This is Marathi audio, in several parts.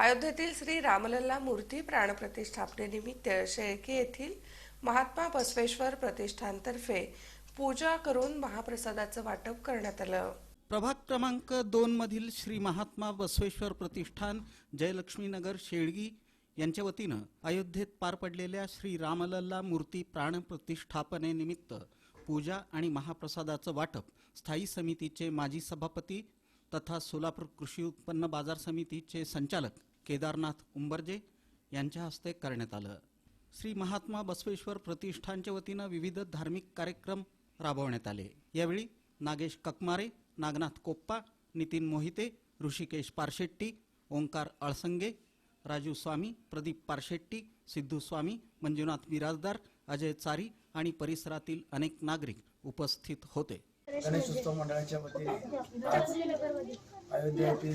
अयोध्येतील श्री रामलल्ला मूर्ती प्राणप्रतिष्ठापनेनिमित्त शेळके येथील महात्मा बसवेश्वर प्रतिष्ठानतर्फे पूजा करून महाप्रसादाचं वाटप करण्यात आलं. प्रभाग क्रमांक दोन मधील श्री महात्मा बसवेश्वर प्रतिष्ठान जयलक्ष्मीनगर शेळगी यांच्या वतीनं अयोध्येत पार पडलेल्या श्री रामलल्ला मूर्ती प्राण प्रतिष्ठापनेनिमित्त पूजा आणि महाप्रसादाचं वाटप स्थायी समितीचे माजी सभापती तथा सोलापूर कृषी उत्पन्न बाजार समितीचे संचालक केदारनाथ उंबरजे यांच्या हस्ते करण्यात आलं. श्री महात्मा बसवेश्वर प्रतिष्ठानच्या वतीनं विविध धार्मिक कार्यक्रम राबवण्यात आले. यावेळी नागेश ककमारे नागनाथ कोप्पा नितीन मोहिते ऋषिकेश पारशेट्टी ओंकार अळसंगे राजू स्वामी प्रदीप पारशेट्टी सिद्धू स्वामी मंजुनाथ बिराजदार अजय चारी आणि परिसरातील अनेक नागरिक उपस्थित होते. गणेश उत्सव मंडळाच्या वतीने अयोध्या श्री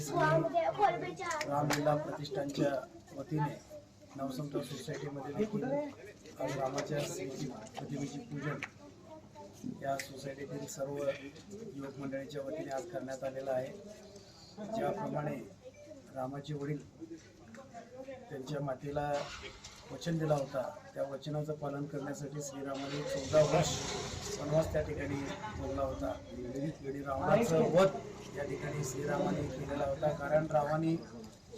रामलीला प्रतिष्ठानच्या वतीने नवसंत सोसायटीमध्ये देखील रामाच्या श्रीची प्रतिमेची पूजन या सोसायटीतील सर्व युवक मंडळीच्या वतीने आज करण्यात आलेलं आहे. ज्याप्रमाणे रामाचे वडील त्यांच्या मातेला वचन दिला होता. त्या वचनाचं पालन करण्यासाठी श्रीरामाने चौदा वर्ष वनवास त्या ठिकाणी बोलला होता. वेळी रावणाचं वध या ठिकाणी श्रीरामाने केलेला होता. कारण रावाने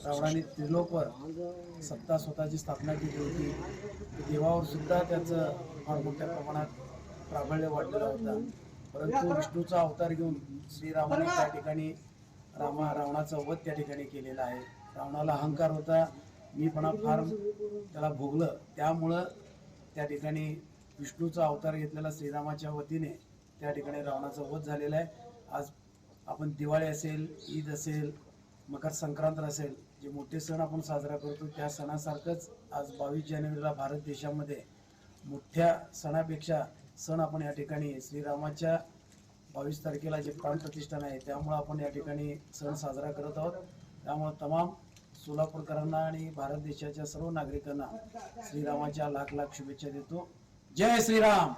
रावणाने त्रिलोकवर सत्ता स्वतःची स्थापना केली होती. देवावर सुद्धा त्याचं फार मोठ्या प्रमाणात प्राबल्य वाढलेला होता. परंतु विष्णूचा अवतार घेऊन श्रीरामाने त्या ठिकाणी रामा रावणाचा वध त्या ठिकाणी केलेला आहे. रावणाला अहंकार होता. मी पण फार त्याला भोगलं. त्यामुळं त्या ठिकाणी विष्णूचा अवतार घेतलेला श्रीरामाच्या वतीने त्या ठिकाणी रावणाचा वध झालेला आहे. आज आपण दिवाळी असेल ईद असेल मकर संक्रांत असेल जे मोठे सण आपण साजरा करतो त्या सणासारखंच आज बावीस जानेवारीला भारत देशामध्ये मोठ्या सणापेक्षा सण आपण या ठिकाणी श्रीरामाच्या बावीस तारखेला जे प्राणप्रतिष्ठान आहे त्यामुळं आपण या ठिकाणी सण साजरा करत आहोत. त्यामुळं तमाम सोलापूरकरांना आणि भारत देशाच्या सर्व नागरिकांना श्रीरामाच्या लाख लाख शुभेच्छा देतो. जय श्रीराम.